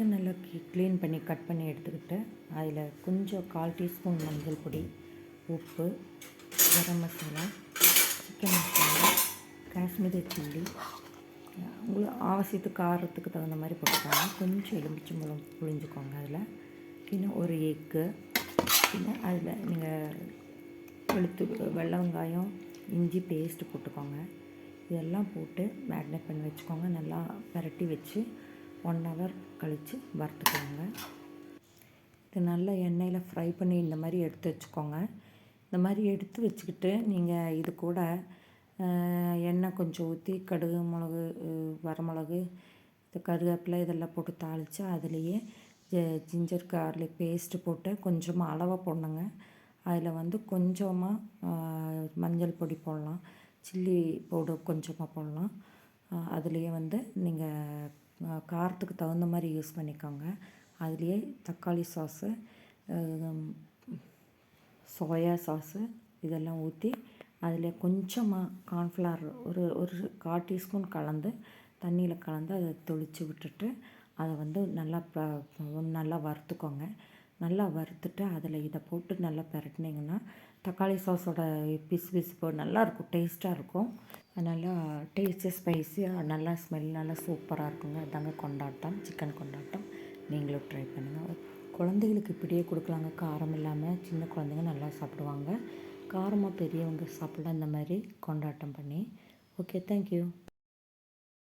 Chicken நல்லா clean பண்ணி cut பண்ணி எடுத்துக்கிட்டு அதில் கொஞ்சம் கால் டீஸ்பூன் மஞ்சள் பொடி உப்பு கரம் மசாலா சிக்கன் மசாலா காஷ்மீரி சில்லி. உங்களுக்கு ஆவசியத்துக்கு காரத்துக்கு தகுந்த மாதிரி போட்டுக்கோங்க கொஞ்சம் எலுமிச்சம்பழம் புழிஞ்சுக்கோங்க அதில். இன்னும் ஒரு எக்கு இன்னும் அதில் நீங்கள் வெளுத்து வெள்ளை வெங்காயம் இஞ்சி பேஸ்ட்டு போட்டுக்கோங்க. இதெல்லாம் போட்டு மேக்னேட் பண்ணி வச்சுக்கோங்க. நல்லா பரட்டி வச்சு ஒன் ஹவர் கழித்து வறுத்துக்கோங்க. இது நல்லா எண்ணெயில் ஃப்ரை பண்ணி இந்த மாதிரி எடுத்து வச்சுக்கோங்க. இந்த மாதிரி எடுத்து வச்சுக்கிட்டு நீங்கள் இது கூட எண்ணெய் கொஞ்சம் ஊற்றி கடுகு மிளகு வரமிளகு இது கருவேப்பிலை இதெல்லாம் போட்டு தாளித்து அதுலேயே ஜிஞ்சர் கார்லிக் பேஸ்ட்டு போட்டு கொஞ்சமாக அளவாக போடணுங்க. அதில் வந்து கொஞ்சமாக மஞ்சள் பொடி போடலாம். சில்லி பவுடர் கொஞ்சமாக போடலாம். அதுலேயே வந்து நீங்கள் காரத்துக்கு தகுந்த மாதிரி யூஸ் பண்ணிக்கோங்க. அதுலேயே தக்காளி சாஸு சோயா சாஸு இதெல்லாம் ஊற்றி அதில் கொஞ்சமாக கார்ன்ஃப்ளவர் ஒரு ஒரு கால் டீஸ்பூன் கலந்து தண்ணியில் கலந்து அதை தொளிச்சு விட்டுட்டு அதை வந்து நல்லா ப நல்லா வறுத்துக்கோங்க. நல்லா வறுத்துட்டு அதில் இதை போட்டு நல்லா பிரட்டினீங்கன்னா தக்காளி சாஸோட பிசு பிசுப்பு நல்லாயிருக்கும் டேஸ்ட்டாக இருக்கும். நல்லா டேஸ்ட்டு ஸ்பைஸியாக நல்லா ஸ்மெல் நல்லா சூப்பராக இருக்குங்க. அதாங்க கொண்டாட்டம் சிக்கன் கொண்டாட்டம். நீங்களும் ட்ரை பண்ணுங்கள் குழந்தைகளுக்கு இப்படியே கொடுக்கலாங்க. காரம் இல்லாமல் சின்ன குழந்தைங்க நல்லா சாப்பிடுவாங்க. காரமாக பெரியவங்க சாப்பிட இந்த மாதிரி கொண்டாட்டம் பண்ணி. Okay thank you